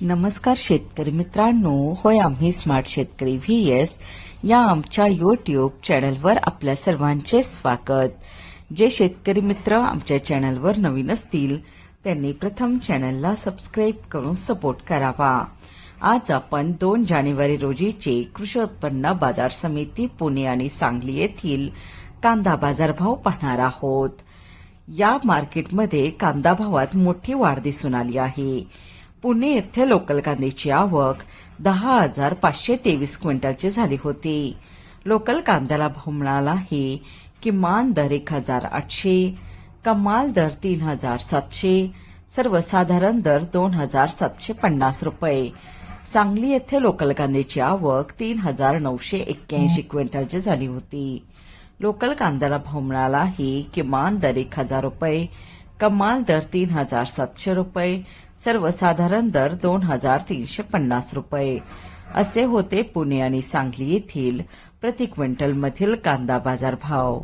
नमस्कार शेतकरी मित्रांनो होय आम्ही स्मार्ट शेतकरी व्ही एस या आमच्या युट्यूब चॅनलवर आपल्या सर्वांचे स्वागत. जे शेतकरी मित्र आमच्या चॅनलवर नवीन असतील त्यांनी प्रथम चॅनलला सबस्क्राईब करून सपोर्ट करावा. आज आपण दोन जानेवारी रोजीचे कृषी उत्पन्न बाजार समिती पुणे आणि सांगली येथील कांदा बाजारभाव पाहणार आहोत. या मार्केटमध्ये कांदा भावात मोठी वाढ दिसून आली आहे. पुणे येथे लोकल कांद्याची आवक दहा हजार पाचशे तेवीस क्विंटलची झाली होती. लोकल कांद्याला भाव मिळालाही किमान दर एक हजार आठशे कमाल दर तीन हजार सातशे सर्वसाधारण दर दोन हजार सातशे पन्नास रुपये. सांगली येथे लोकल कांद्याची आवक तीन हजार नऊशे एक्क्याऐंशी क्विंटलची झाली होती. लोकल कांद्याला भाव मिळालाही किमान दर एक हजार रुपये कमाल दर तीन हजार सातशे रुपये सर्वसाधारण दर दोन हजार तीनशे पन्नास रुपये. असे होते पुणे आणि सांगली येथील प्रति क्विंटलमधील कांदा बाजार भाव